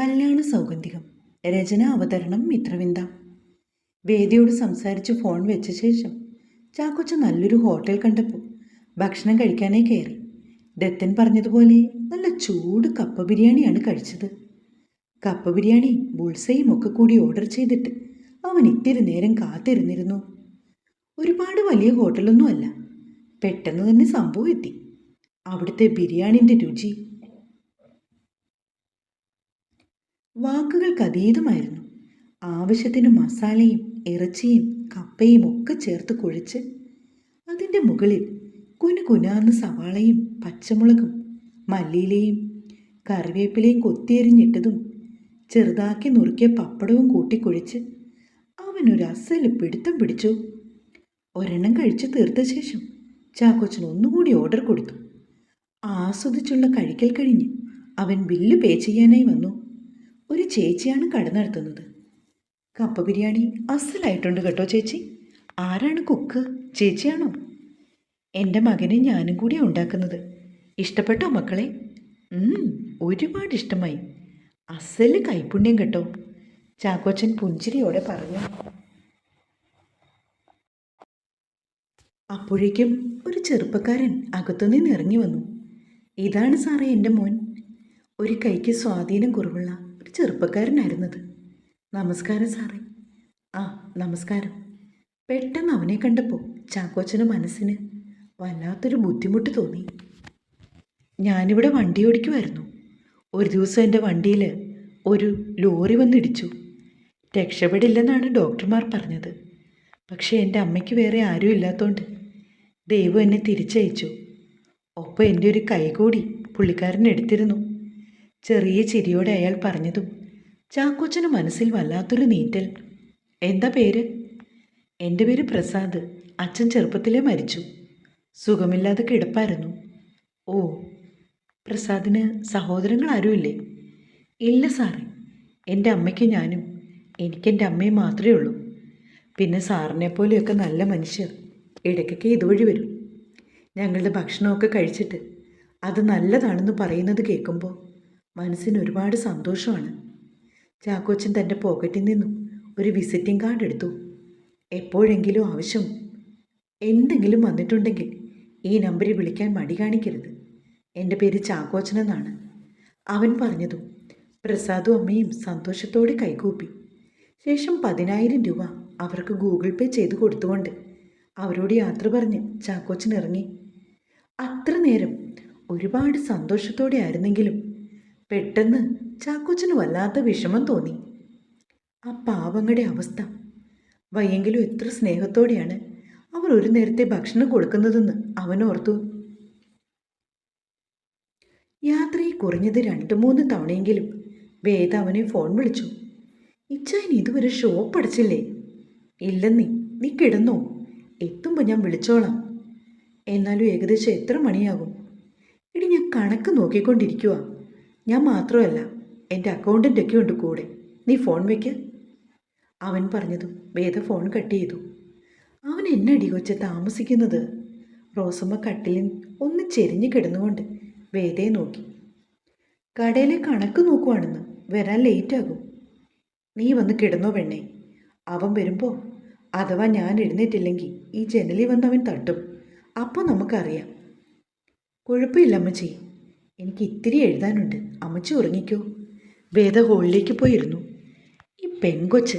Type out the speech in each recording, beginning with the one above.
കല്യാണ സൗഗന്ധികം. രചന അവതരണം മിത്രവിന്ദ. വേദിയോട് സംസാരിച്ച് ഫോൺ വെച്ച ശേഷം ചാക്കോച്ച നല്ലൊരു ഹോട്ടൽ കണ്ടപ്പോൾ ഭക്ഷണം കഴിക്കാനേ കയറി. ദത്തൻ പറഞ്ഞതുപോലെ നല്ല ചൂട് കപ്പ ബിരിയാണിയാണ് കഴിച്ചത്. കപ്പ ബിരിയാണി ബുൾസയും ഒക്കെ കൂടി ഓർഡർ ചെയ്തിട്ട് അവൻ ഇത്തിരി നേരം കാത്തിരുന്നിരുന്നു. ഒരുപാട് വലിയ ഹോട്ടലൊന്നുമല്ല. പെട്ടെന്ന് തന്നെ സംഭവം എത്തി. അവിടുത്തെ ബിരിയാണിന്റെ രുചി വാക്കുകൾക്ക് അതീതമായിരുന്നു. ആവശ്യത്തിന് മസാലയും ഇറച്ചിയും കപ്പയും ഒക്കെ ചേർത്ത് കുഴച്ച് അതിന്റെ മുകളിൽ കുനു കുനാന്ന് സവാളയും പച്ചമുളകും മല്ലിയിലയും കറിവേപ്പിലയും കൊത്തിയരിഞ്ഞിട്ടതും ചെറുതാക്കി നുറുക്കിയ പപ്പടവും കൂട്ടിക്കുഴിച്ച് അവനൊരു അസൽ പിടുത്തം പിടിച്ചു. ഒരെണ്ണം കഴിച്ച് തീർത്ത ശേഷം ചാക്കോച്ചൻ ഒന്നുകൂടി ഓർഡർ കൊടുത്തു. ആസ്വദിച്ചുള്ള കഴിക്കൽ കഴിഞ്ഞ് അവൻ ബില്ല് പേ ചെയ്യാനായി വന്നു. ഒരു ചേച്ചിയാണ് കട നടത്തുന്നത്. കപ്പ ബിരിയാണി അസലായിട്ടുണ്ട് കേട്ടോ ചേച്ചി. ആരാണ് കുക്ക്? ചേച്ചിയാണോ? എന്റെ മകനെ ഞാനും കൂടി ഉണ്ടാക്കുന്നത്. ഇഷ്ടപ്പെട്ടോ മക്കളെ? ഒരുപാട് ഇഷ്ടമായി. അസൽ കൈപുണ്യം കേട്ടോ. ചാക്കോച്ചൻ പുഞ്ചിരിയോടെ പറഞ്ഞു. അപ്പോഴേക്കും ഒരു ചെറുപ്പക്കാരൻ അകത്തുനിന്ന് ഇറങ്ങി വന്നു. ഇതാണ് സാറേ എന്റെ മോൻ. ഒരു കൈക്ക് സ്വാധീനം കുറവുള്ള ഒരു ചെറുപ്പക്കാരനായിരുന്നത്. നമസ്കാരം സാറേ. ആ നമസ്കാരം. പെട്ടെന്ന് അവനെ കണ്ടപ്പോൾ ചാക്കോച്ചന് മനസ്സിന് വല്ലാത്തൊരു ബുദ്ധിമുട്ട് തോന്നി. ഞാനിവിടെ വണ്ടി ഓടിക്കുമായിരുന്നു ഒരു ദിവസം എന്റെ വണ്ടിയിൽ ഒരു ലോറി വന്നിടിച്ചു. രക്ഷപ്പെടില്ലെന്നാണ് ഡോക്ടർമാർ പറഞ്ഞത്. പക്ഷേ എന്റെ അമ്മയ്ക്ക് വേറെ ആരും ഇല്ലാത്തതുകൊണ്ട് ദൈവം എന്നെ തിരിച്ചയച്ചു. ഒപ്പം എന്റെ ഒരു കൈകൂടി പുള്ളിക്കാരൻ എടുത്തിരുന്നു. ചെറിയ ചിരിയോടെ അയാൾ പറഞ്ഞതും ചാക്കോച്ചന് മനസ്സിൽ വല്ലാത്തൊരു നീറ്റൽ. എന്താ പേര്? എന്റെ പേര് പ്രസാദ്. അച്ഛൻ ചെറുപ്പത്തിലേ മരിച്ചു. സുഖമില്ലാതെ കിടപ്പായിരുന്നു. ഓ പ്രസാദിന് സഹോദരങ്ങൾ ആരുമില്ലേ? ഇല്ല സാറേ എന്റെ അമ്മയ്ക്ക് ഞാനും. എനിക്കെന്റെ അമ്മയും മാത്രമേ ഉള്ളൂ. പിന്നെ സാറിനെ പോലെയൊക്കെ നല്ല മനുഷ്യർ ഇടയ്ക്കൊക്കെ ഇതുവഴി വരും. ഞങ്ങളുടെ ഭക്ഷണമൊക്കെ കഴിച്ചിട്ട് അത് നല്ലതാണെന്ന് പറയുന്നത് കേൾക്കുമ്പോൾ മനസ്സിന് ഒരുപാട് സന്തോഷമാണ്. ചാക്കോച്ചൻ തന്റെ പോക്കറ്റിൽ നിന്നും ഒരു വിസിറ്റിംഗ് കാർഡ് എടുത്തു. എപ്പോഴെങ്കിലും ആവശ്യം എന്തെങ്കിലും വന്നിട്ടുണ്ടെങ്കിൽ ഈ നമ്പറിൽ വിളിക്കാൻ മടി കാണിക്കരുത്. എന്റെ പേര് ചാക്കോച്ചനെന്നാണ് അവൻ പറഞ്ഞതും പ്രസാദും അമ്മയും സന്തോഷത്തോടെ കൈകൂപ്പി. ശേഷം പതിനായിരം രൂപ അവർക്ക് ഗൂഗിൾ പേ ചെയ്ത് കൊടുത്തുകൊണ്ട് അവരോട് യാത്ര പറഞ്ഞ് ചാക്കോച്ചൻ ഇറങ്ങി. അത്ര നേരം ഒരുപാട് സന്തോഷത്തോടെ ആയിരുന്നെങ്കിലും പെട്ടെന്ന് ചാക്കോച്ചന് വല്ലാത്ത വിഷമം തോന്നി. ആ പാവങ്ങളുടെ അവസ്ഥ. വയ്യെങ്കിലും എത്ര സ്നേഹത്തോടെയാണ് അവർ ഒരു നേരത്തെ ഭക്ഷണം കൊടുക്കുന്നതെന്ന് ഓർത്തു. യാത്രയിൽ കുറഞ്ഞത് രണ്ട് മൂന്ന് തവണയെങ്കിലും വേദ അവനെ ഫോൺ വിളിച്ചു. ഇച്ചായൻ ഇതുവരെ ഷോപ്പ് അടച്ചില്ലേ? ഇല്ലെന്നേ നീ കിടന്നോ. എത്തുമ്പോൾ ഞാൻ വിളിച്ചോളാം. എന്നാലും ഏകദേശം എത്ര മണിയാകും? ഇടി ഞാൻ കണക്ക് നോക്കിക്കൊണ്ടിരിക്കുക ഞാൻ മാത്രമല്ല എന്റെ അക്കൗണ്ടന്റൊക്കെ ഉണ്ട് കൂടെ. നീ ഫോൺ വയ്ക്ക് അവൻ പറഞ്ഞതും വേദ ഫോൺ കട്ട് ചെയ്തു. അവൻ എന്നെ അടികൊച്ച താമസിക്കുന്നത്? റോസമ്മ കട്ടിലിൽ ഒന്ന് ചെരിഞ്ഞ് കിടന്നുകൊണ്ട് വേദയെ നോക്കി. കടയിലെ കണക്ക് നോക്കുവാണെന്ന് വരാൻ ലേറ്റാകും. നീ വന്ന് കിടന്നോ പെണ്ണേ. അവൻ വരുമ്പോൾ അഥവാ ഞാൻ എഴുന്നേറ്റില്ലെങ്കിൽ ഈ ജനലിൽ വന്ന് അവൻ തട്ടും. അപ്പോൾ നമുക്കറിയാം. കുഴപ്പമില്ല അമ്മച്ചി. എനിക്ക് ഇത്തിരി എഴുതാനുണ്ട്. അമ്മച്ചി ഉറങ്ങിക്കോ. വേദ ഹോളിലേക്ക് പോയിരുന്നു. ഈ പെങ്കൊച്ച്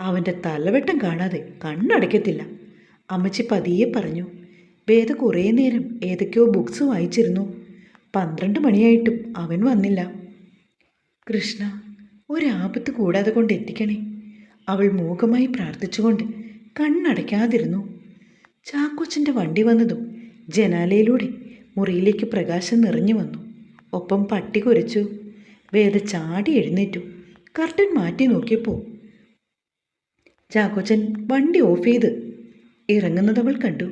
അവന്റെ തലവെട്ടം കാണാതെ കണ്ണടയ്ക്കത്തില്ല. അമ്മച്ചി പതിയെ പറഞ്ഞു വേദ കുറേ നേരം ഏതൊക്കെയോ ബുക്സ് വായിച്ചിരുന്നു. പന്ത്രണ്ട് മണിയായിട്ടും അവൻ വന്നില്ല. കൃഷ്ണ ഒരാപത്ത് കൂടാതെ കൊണ്ട് എത്തിക്കണേ. അവൾ മൂകമായി പ്രാർത്ഥിച്ചുകൊണ്ട് കണ്ണടയ്ക്കാതിരുന്നു. ചാക്കോച്ചന്റെ വണ്ടി വന്നതും ജനാലയിലൂടെ മുറിയിലേക്ക് പ്രകാശം നിറഞ്ഞു വന്നു. ഒപ്പം പട്ടി കുരച്ചു. വേദ ചാടി എഴുന്നേറ്റു. കർട്ടൻ മാറ്റി നോക്കിയപ്പോൾ ചാക്കോച്ചൻ വണ്ടി ഓഫ് ചെയ്ത്. ഇറങ്ങുന്നത് അവൾ കണ്ടു.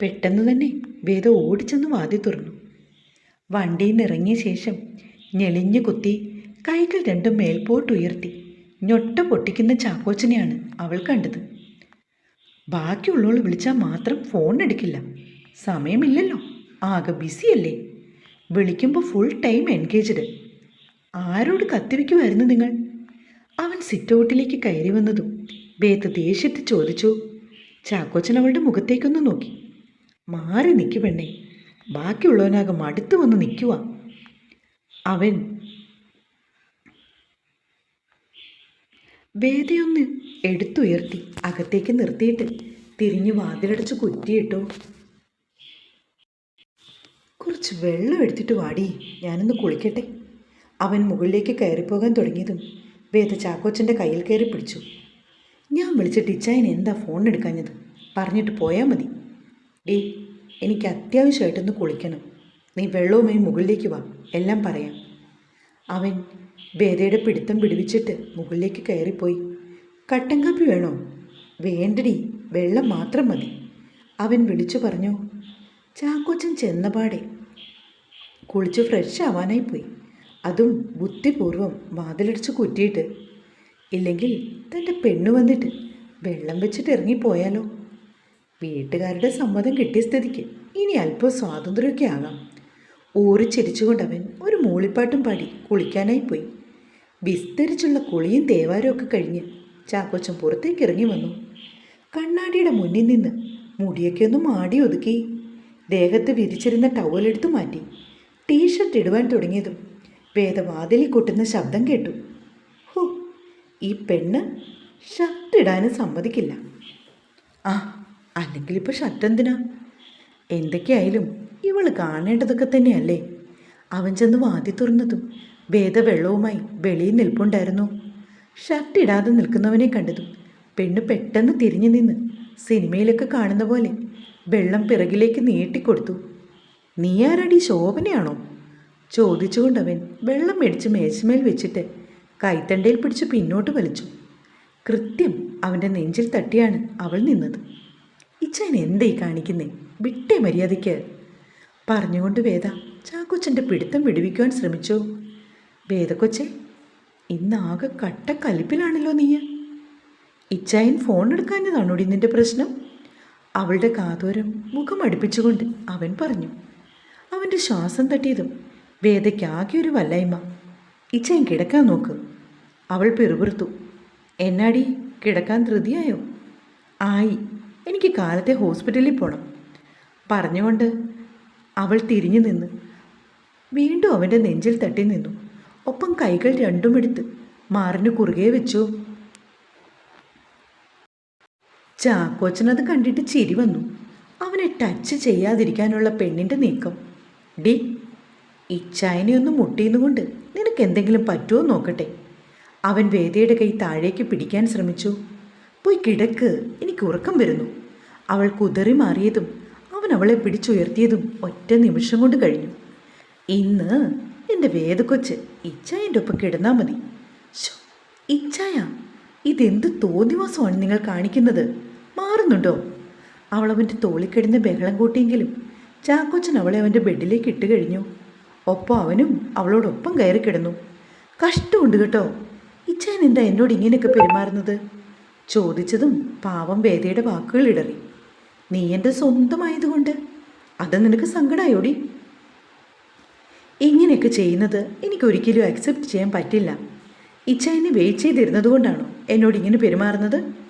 പെട്ടെന്ന് തന്നെ വേദ ഓടിച്ചെന്ന് വാതി തുറന്നു. വണ്ടിയിൽ നിന്ന് ഇറങ്ങിയ ശേഷം ഞെളിഞ്ഞു കുത്തി കൈകൾ രണ്ടും മേൽപോട്ട് ഉയർത്തി. ഞൊട്ട പൊട്ടിക്കുന്ന ചാക്കോച്ചനെയാണ് അവൾ കണ്ടത്. ബാക്കിയുള്ളവൾ വിളിച്ചാൽ മാത്രം ഫോൺ എടുക്കില്ല. സമയമില്ലല്ലോ. ആകെ ബിസിയല്ലേ? വിളിക്കുമ്പോൾ ഫുൾ ടൈം എൻഗേജ്ഡ് ആരോട് കത്തിവെക്കുമായിരുന്നു നിങ്ങൾ? അവൻ സിറ്റൗട്ടിലേക്ക് കയറി വന്നതും ബേത്ത് ദേഷ്യത്തിൽ ചോദിച്ചു ചാക്കോച്ചൻ അവളുടെ മുഖത്തേക്കൊന്ന് നോക്കി. മാറി നിൽക്കു പെണ്ണേ. ബാക്കിയുള്ളവനാകെ മടുത്തു വന്ന് നിൽക്കുക അവൻ വേദയൊന്ന് എടുത്തുയർത്തി അകത്തേക്ക് നിർത്തിയിട്ട് തിരിഞ്ഞ് വാതിലടച്ച് കുറ്റിയിട്ടു കുറച്ച് വെള്ളം എടുത്തിട്ട് വാടി. ഞാനൊന്ന് കുളിക്കട്ടെ. അവൻ മുകളിലേക്ക് കയറിപ്പോകാൻ തുടങ്ങിയതും വേദ ചാക്കോച്ചന്റെ കയ്യിൽ കയറി പിടിച്ചു. ഞാൻ വിളിച്ച ടിച്ചായൻ എന്താ ഫോൺ എടുക്കാഞ്ഞത്? പറഞ്ഞിട്ട് പോയാൽ മതി. ഡേ എനിക്ക് അത്യാവശ്യമായിട്ടൊന്ന് കുളിക്കണം. നീ വെള്ളവുമായി മുകളിലേക്ക് വാ. എല്ലാം പറയാം. അവൻ വേദയുടെ പിടുത്തം പിടിവിച്ചിട്ട് മുകളിലേക്ക് കയറിപ്പോയി. കട്ടൻ കാപ്പി വേണോ? വേണ്ടടി വെള്ളം മാത്രം മതി. അവൻ വിളിച്ചു പറഞ്ഞു ചാക്കോച്ചൻ ചെന്നപാടെ കുളിച്ച് ഫ്രഷ് ആവാനായി പോയി. അതും ബുദ്ധിപൂർവം വാതിലടിച്ച് കുറ്റിയിട്ട്. ഇല്ലെങ്കിൽ തന്റെ പെണ്ണ് വന്നിട്ട് വെള്ളം വെച്ചിട്ട് ഇറങ്ങിപ്പോയാലോ വീട്ടുകാരുടെ സമ്മതം കിട്ടിയ സ്ഥിതിക്ക് ഇനി അല്പം സ്വാതന്ത്ര്യമൊക്കെ ആകാം. ഊറി ചിരിച്ചുകൊണ്ടവൻ ഒരു മൂളിപ്പാട്ടും പാടി കുളിക്കാനായി പോയി. വിസ്തരിച്ചുള്ള കുളിയും തേവാരമൊക്കെ കഴിഞ്ഞ് ചാക്കോച്ചൻ പുറത്തേക്ക് ഇറങ്ങി വന്നു. കണ്ണാടിയുടെ മുന്നിൽ നിന്ന് മുടിയൊക്കെ ഒന്ന് മാടി ഒതുക്കി. ദേഹത്ത് വിരിച്ചിരുന്ന ടവലെടുത്തു മാറ്റി. ടീഷർട്ട് ഇടുവാൻ തുടങ്ങിയതും വേദവാതിലിൽ കൊട്ടുന്ന ശബ്ദം കേട്ടു. ഹോ ഈ പെണ്ണ് ഷർട്ട് ഇടാനും സമ്മതിക്കില്ല. ആ അല്ലെങ്കിൽ ഇപ്പോൾ ഷർട്ട് എന്തിനാ? എന്തൊക്കെയായാലും ഇവൾ കാണേണ്ടതൊക്കെ തന്നെയല്ലേ? അവൻ ചെന്ന് വാതി തുറന്നതും വേദ വെള്ളവുമായി വെളിയിൽ നിൽപ്പുണ്ടായിരുന്നു. ഷർട്ട് ഇടാതെ നിൽക്കുന്നവനെ കണ്ടതും പെണ്ണ് പെട്ടെന്ന് തിരിഞ്ഞു നിന്ന് സിനിമയിലൊക്കെ കാണുന്ന പോലെ വെള്ളം പിറകിലേക്ക് നീട്ടിക്കൊടുത്തു. നീ ആരടി? ശോഭനയാണോ? ചോദിച്ചുകൊണ്ടവൻ വെള്ളം മേടിച്ച് മേശമേൽ വെച്ചിട്ട് കൈത്തണ്ടയിൽ പിടിച്ച് പിന്നോട്ട് വലിച്ചു. കൃത്യം അവന്റെ നെഞ്ചിൽ തട്ടിയാണ് അവൾ നിന്നത്. ഇച്ചൻ എന്തേ കാണിക്കുന്നേ? വിട്ടേ മര്യാദയ്ക്ക് പറഞ്ഞുകൊണ്ട് വേദ ചാക്കൊച്ചന്റെ പിടുത്തം വിടുവിക്കുവാൻ ശ്രമിച്ചു. വേദക്കൊച്ചെ ഇന്നാകെ കട്ട കലിപ്പിലാണല്ലോ നീ ഇച്ചായൻ ഫോൺ എടുക്കാഞ്ഞതാണോടി നിന്റെ പ്രശ്നം? അവളുടെ കാതോരം മുഖം അടുപ്പിച്ചുകൊണ്ട് അവൻ പറഞ്ഞു അവന്റെ ശ്വാസം തട്ടിയതും വേദയ്ക്കാകെ ഒരു വല്ലായ്മ. ഇച്ചയൻ കിടക്കാൻ നോക്ക്. അവൾ പിറുപിറുത്തു എന്നാടി കിടക്കാൻ ധൃതിയായോ? ആയി എനിക്ക് കാലത്തെ ഹോസ്പിറ്റലിൽ പോകണം പറഞ്ഞുകൊണ്ട് അവൾ തിരിഞ്ഞു നിന്ന് വീണ്ടും അവന്റെ നെഞ്ചിൽ തട്ടി നിന്നു. ഒപ്പം കൈകൾ രണ്ടും എടുത്ത് മാറിന് കുറുകെ വെച്ചു. ചാക്കോച്ചനത് കണ്ടിട്ട് ചിരി വന്നു. അവനെ ടച്ച് ചെയ്യാതിരിക്കാനുള്ള പെണ്ണിന്റെ നീക്കം. ഡി ഇച്ചായനെ ഒന്ന് മുട്ടിയുന്നുകൊണ്ട് നിനക്ക് എന്തെങ്കിലും പറ്റുമോ നോക്കട്ടെ. അവൻ വേദയുടെ കൈ താഴേക്ക് പിടിക്കാൻ ശ്രമിച്ചു. പോയി കിടക്ക് എനിക്ക് ഉറക്കം വരുന്നു. അവൾ കുതറി മാറിയതും അവൻ അവളെ പിടിച്ചുയർത്തിയതും ഒറ്റ നിമിഷം കൊണ്ട് കഴിഞ്ഞു. ഇന്ന് എന്റെ വേദക്കൊച്ച് ഇച്ചായന്റെ ഒപ്പം കിടന്നാൽ മതി. ഇച്ചായ ഇതെന്ത് തോന്നിവാസമാണ് നിങ്ങൾ കാണിക്കുന്നത്? മാറുന്നുണ്ടോ? അവൾ അവന്റെ തോളിക്കിടന്ന് ബഹളം കൂട്ടിയെങ്കിലും ചാക്കോച്ചൻ അവളെ അവന്റെ ബെഡിലേക്ക് ഇട്ട് കഴിഞ്ഞു. ഒപ്പം അവനും അവളോടൊപ്പം കയറി കിടന്നു. കഷ്ടമുണ്ട് കേട്ടോ. ഇച്ചാൻ എന്താ എന്നോട് ഇങ്ങനെയൊക്കെ പെരുമാറുന്നത്? ചോദിച്ചതും പാവം വേദയുടെ വാക്കുകൾ ഇടറി. നീ എന്റെ സ്വന്തമായതുകൊണ്ട്? അത് നിനക്ക് സങ്കടമായോടി ഇങ്ങനെയൊക്കെ ചെയ്യുന്നത് എനിക്ക് ഒരിക്കലും അക്സെപ്റ്റ് ചെയ്യാൻ പറ്റില്ല. ഇച്ചായനെ വെയിറ്റ് ചെയ്തിരുന്നത് കൊണ്ടാണോ എന്നോട് ഇങ്ങനെ പെരുമാറുന്നത്?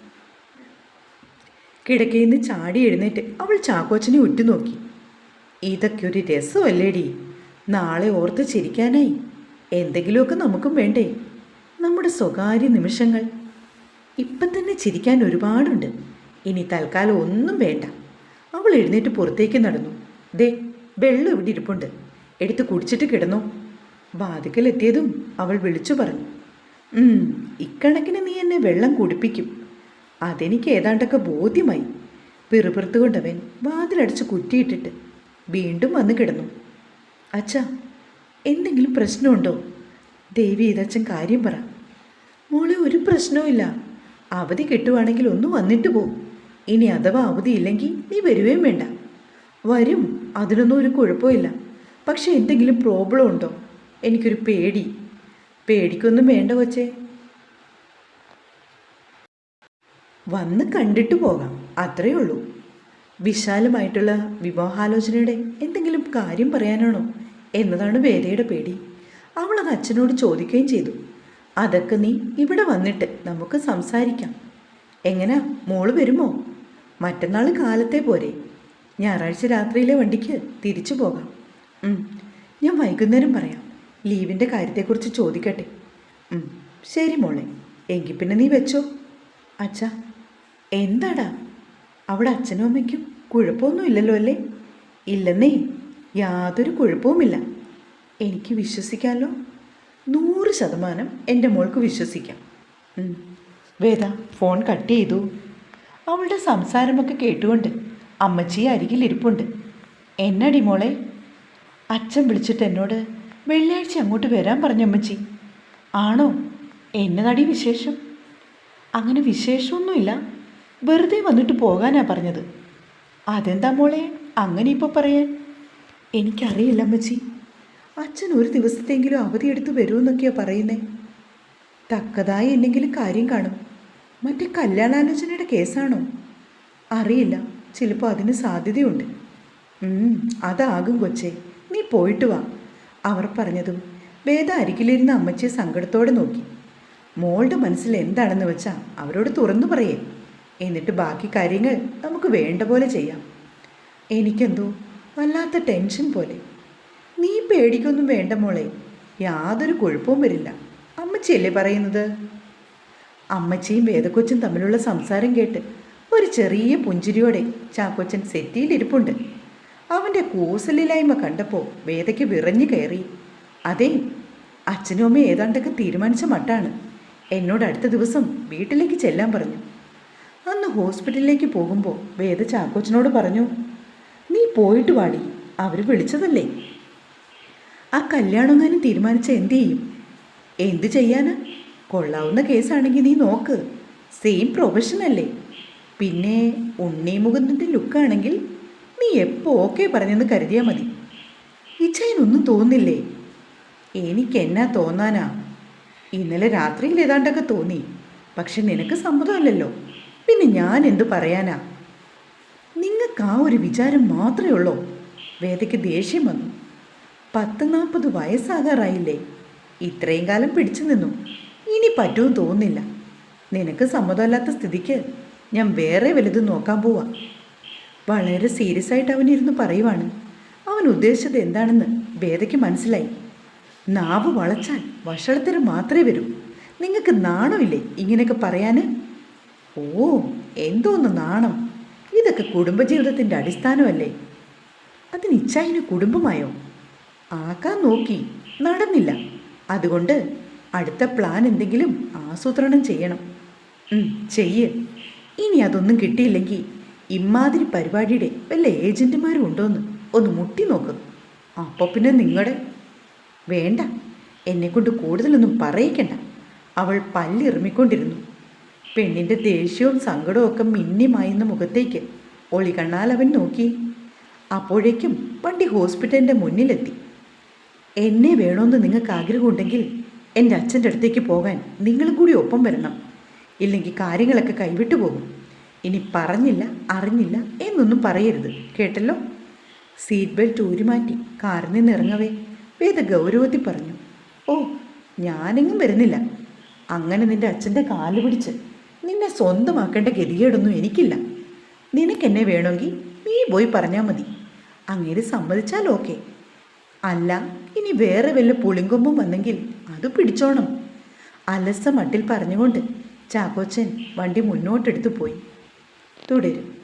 കിടക്കയിൽ നിന്ന് ചാടി എഴുന്നേറ്റ് അവൾ ചാക്കോച്ചനെ ഉറ്റുനോക്കി. ഇതൊക്കെ ഒരു രസമല്ലേടി? നാളെ ഓർത്ത് ചിരിക്കാനായി. എന്തെങ്കിലുമൊക്കെ നമുക്കും വേണ്ടേ? നമ്മുടെ സ്വകാര്യ നിമിഷങ്ങൾ. ഇപ്പം തന്നെ ചിരിക്കാൻ ഒരുപാടുണ്ട്. ഇനി തൽക്കാലം ഒന്നും വേണ്ട. അവൾ എഴുന്നേറ്റ് പുറത്തേക്ക് നടന്നു. ദേ വെള്ളം ഇവിടെ ഇരിപ്പുണ്ട്. എടുത്ത് കുടിച്ചിട്ട് കിടന്നു. വാതിക്കലെത്തിയതും അവൾ വിളിച്ചു പറഞ്ഞു. "ഉം, ഇക്കണക്കിന് നീ എന്നെ വെള്ളം കുടിപ്പിക്കും. അതെനിക്ക് ഏതാണ്ടൊക്കെ ബോധ്യമായി. പിറുപിറുത്തുകൊണ്ടവൻ വാതിലടച്ച് കുറ്റിയിട്ടിട്ട് വീണ്ടും വന്ന് കിടന്നു. അച്ഛാ എന്തെങ്കിലും പ്രശ്നമുണ്ടോ? ദേവി ഇതച്ഛൻ കാര്യം പറ. മോളെ ഒരു പ്രശ്നവുമില്ല അവധി കിട്ടുവാണെങ്കിൽ ഒന്ന് വന്നിട്ട് പോ. ഇനി അഥവാ അവധിയില്ലെങ്കിൽ നീ വരുവേം വേണ്ട. വരും അതിനൊന്നും ഒരു കുഴപ്പമില്ല പക്ഷെ എന്തെങ്കിലും പ്രോബ്ലം ഉണ്ടോ? എനിക്കൊരു പേടി. പേടിക്കൊന്നും വേണ്ട കൊച്ചേ. വന്ന് കണ്ടിട്ട് പോകാം. അത്രയേ ഉള്ളൂ. വിശാലമായിട്ടുള്ള വിവാഹാലോചനയുടെ എന്തെങ്കിലും കാര്യം പറയാനാണോ എന്നതാണ് വേദയുടെ പേടി. അവളത് അച്ഛനോട് ചോദിക്കുകയും ചെയ്തു. അതൊക്കെ നീ ഇവിടെ വന്നിട്ട് നമുക്ക് സംസാരിക്കാം. എങ്ങനെ? മോൾ വരുമോ? മറ്റന്നാൾ കാലത്തെ പോരെ ഞായറാഴ്ച രാത്രിയിലെ വണ്ടിക്ക് തിരിച്ചു പോകാം. ഞാൻ വൈകുന്നേരം പറയാം. ലീവിന്റെ കാര്യത്തെക്കുറിച്ച് ചോദിക്കട്ടെ. ശരി മോളെ. എങ്കിൽ പിന്നെ നീ വെച്ചോ. അച്ഛാ എന്താടാ? അവിടെ അച്ഛനും അമ്മയ്ക്കും കുഴപ്പമൊന്നും ഇല്ലല്ലോ അല്ലേ? ഇല്ലെന്നേ യാതൊരു കുഴപ്പവുമില്ല. എനിക്ക് വിശ്വസിക്കാമല്ലോ നൂറ് ശതമാനം എന്റെ മോൾക്ക് വിശ്വസിക്കാം. വേദ ഫോൺ കട്ട് ചെയ്തു. അവളുടെ സംസാരമൊക്കെ കേട്ടുകൊണ്ട് അമ്മച്ചി അരികിലിരിപ്പുണ്ട് എന്നടി മോളെ? അച്ഛൻ വിളിച്ചിട്ട് എന്നോട് വെള്ളിയാഴ്ച അങ്ങോട്ട് വരാൻ പറഞ്ഞു അമ്മച്ചി. ആണോ? എന്നതടി വിശേഷം? അങ്ങനെ വിശേഷമൊന്നുമില്ല. വെറുതെ വന്നിട്ട് പോകാനാ പറഞ്ഞത്. അതെന്താ മോളെ? അങ്ങനെ ഇപ്പോൾ പറയാൻ? എനിക്കറിയില്ല അമ്മച്ചി. അച്ഛൻ ഒരു ദിവസത്തെങ്കിലും അവധിയെടുത്ത് വരുമെന്നൊക്കെയാണ് പറയുന്നേ. തക്കതായ എന്തെങ്കിലും കാര്യം കാണും. മറ്റേ കല്യാണാലോചനയുടെ കേസാണോ? അറിയില്ല. ചിലപ്പോൾ അതിന് സാധ്യതയുണ്ട്. അതാകും കൊച്ചേ. നീ പോയിട്ട് വാ. അവർ പറഞ്ഞതും വേദ അരികിലിരുന്ന അമ്മച്ചിയെ സങ്കടത്തോടെ നോക്കി. മോളുടെ മനസ്സിൽ എന്താണെന്ന് വെച്ചാൽ അവരോട് തുറന്നു പറയേ. എന്നിട്ട് ബാക്കി കാര്യങ്ങൾ നമുക്ക് വേണ്ട പോലെ ചെയ്യാം. എനിക്കെന്തോ വല്ലാത്ത ടെൻഷൻ പോലെ. നീ പേടിക്കൊന്നും വേണ്ട മോളെ. യാതൊരു കുഴപ്പവും വരില്ല. അമ്മച്ചിയല്ലേ പറയുന്നത്? അമ്മച്ചിയും വേദക്കൊച്ചും തമ്മിലുള്ള സംസാരം കേട്ട് ഒരു ചെറിയ പുഞ്ചിരിയോടെ ചാക്കോച്ചൻ സെറ്റിയിലിരിപ്പുണ്ട്. അവന്റെ കൂസലില്ലായ്മ കണ്ടപ്പോൾ വേദയ്ക്ക് വിറഞ്ഞു കയറി. അതെ അച്ഛനും അമ്മയും ഏതാണ്ടൊക്കെ തീരുമാനിച്ച മട്ടാണ്. എന്നോട് അടുത്ത ദിവസം വീട്ടിലേക്ക് ചെല്ലാൻ പറഞ്ഞു. അന്ന് ഹോസ്പിറ്റലിലേക്ക് പോകുമ്പോൾ വേദ ചാക്കോച്ചനോട് പറഞ്ഞു നീ പോയിട്ട് വാടി അവർ വിളിച്ചതല്ലേ? ആ കല്യാണമെങ്ങാനും തീരുമാനിച്ച എന്ത് ചെയ്യും? എന്ത് ചെയ്യാനാ? കൊള്ളാവുന്ന കേസാണെങ്കിൽ നീ നോക്ക്. സെയിം പ്രൊഫഷൻ അല്ലേ? പിന്നെ ഉണ്ണി മുകുന്ദന്റെ ലുക്കാണെങ്കിൽ നീ എപ്പോൾ ഓക്കെ പറഞ്ഞെന്ന് കരുതിയാൽ മതി. ഇച്ചയനൊന്നും തോന്നില്ലേ? എനിക്കെന്നാ തോന്നാനാ? ഇന്നലെ രാത്രിയിൽ ഏതാണ്ടൊക്കെ തോന്നി. പക്ഷെ നിനക്ക് സമ്മതമല്ലല്ലോ പിന്നെ ഞാൻ എന്തു പറയാനാ? നിങ്ങൾക്ക് ആ ഒരു വിചാരം മാത്രമേ ഉള്ളൂ. വേദയ്ക്ക് ദേഷ്യം വന്നു. പത്ത് നാൽപ്പത് വയസ്സാകാറായില്ലേ? ഇത്രയും കാലം പിടിച്ചു നിന്നു. ഇനി പറ്റുമെന്ന് തോന്നുന്നില്ല. നിനക്ക് സമ്മതമല്ലാത്ത സ്ഥിതിക്ക് ഞാൻ വേറെ വലുത് നോക്കാൻ പോവാ. വളരെ സീരിയസ് ആയിട്ട് അവനിരുന്ന് പറയുവാണ്. അവൻ ഉദ്ദേശിച്ചത് എന്താണെന്ന് വേദയ്ക്ക് മനസ്സിലായി. നാവ് വളച്ചാൽ വഷളത്തിന് മാത്രമേ വരൂ. നിങ്ങൾക്ക് നാണമില്ലേ ഇങ്ങനെയൊക്കെ പറയാൻ ഓ എന്തോന്ന് നാണം. ഇതൊക്കെ കുടുംബജീവിതത്തിന്റെ അടിസ്ഥാനമല്ലേ? അതിന് ഇച്ഛായിന് കുടുംബമായോ? ആക്കാൻ നോക്കി നടന്നില്ല. അതുകൊണ്ട് അടുത്ത പ്ലാൻ എന്തെങ്കിലും ആസൂത്രണം ചെയ്യണം. ചെയ്യ്. ഇനി അതൊന്നും കിട്ടിയില്ലെങ്കിൽ ഇമാതിരി പരിപാടിയുടെ വല്ല ഏജന്റുമാരും ഉണ്ടോയെന്ന് ഒന്ന് മുട്ടി നോക്ക്. അപ്പോൾ പിന്നെ നിങ്ങളുടെ വേണ്ട. എന്നെക്കൊണ്ട് കൂടുതലൊന്നും പറയിക്കണ്ട. അവൾ പല്ലിറുമിക്കൊണ്ടിരുന്നു പെണ്ണിന്റെ ദേഷ്യവും സങ്കടവും ഒക്കെ മിന്നിമായുന്ന മുഖത്തേക്ക്. ഒളി കണ്ണാൽ അവൻ നോക്കി. അപ്പോഴേക്കും വണ്ടി ഹോസ്പിറ്റലിന്റെ മുന്നിലെത്തി. എന്നെ വേണമെന്ന് നിങ്ങൾക്ക് ആഗ്രഹമുണ്ടെങ്കിൽ എന്റെ അച്ഛന്റെ അടുത്തേക്ക് പോകാൻ നിങ്ങളും കൂടി ഒപ്പം വരണം. ഇല്ലെങ്കിൽ കാര്യങ്ങളൊക്കെ കൈവിട്ടു പോകും. ഇനി പറഞ്ഞില്ല അറിഞ്ഞില്ല എന്നൊന്നും പറയരുത്. കേട്ടല്ലോ? സീറ്റ് ബെൽറ്റ് ഊരിമാറ്റി കാറിൽ നിന്ന് ഇറങ്ങവേ വേദ ഗൗരവത്തിൽ പറഞ്ഞു. ഓ ഞാനെങ്ങും വരുന്നില്ല. അങ്ങനെ നിന്റെ അച്ഛന്റെ കാൽ പിടിച്ച് നിന്നെ സ്വന്തമാക്കേണ്ട ഗതികേടൊന്നും എനിക്കില്ല. നിനക്കെന്നെ വേണമെങ്കിൽ നീ പോയി പറഞ്ഞാൽ മതി. അങ്ങേര് സമ്മതിച്ചാൽ ഓക്കെ. അല്ല ഇനി വേറെ വല്ല പുളിങ്കൊമ്പും വന്നെങ്കിൽ അത് പിടിച്ചോണം. അലസ മട്ടിൽ പറഞ്ഞുകൊണ്ട് ചാക്കോച്ചൻ വണ്ടി മുന്നോട്ടെടുത്തു പോയി. തുടരും.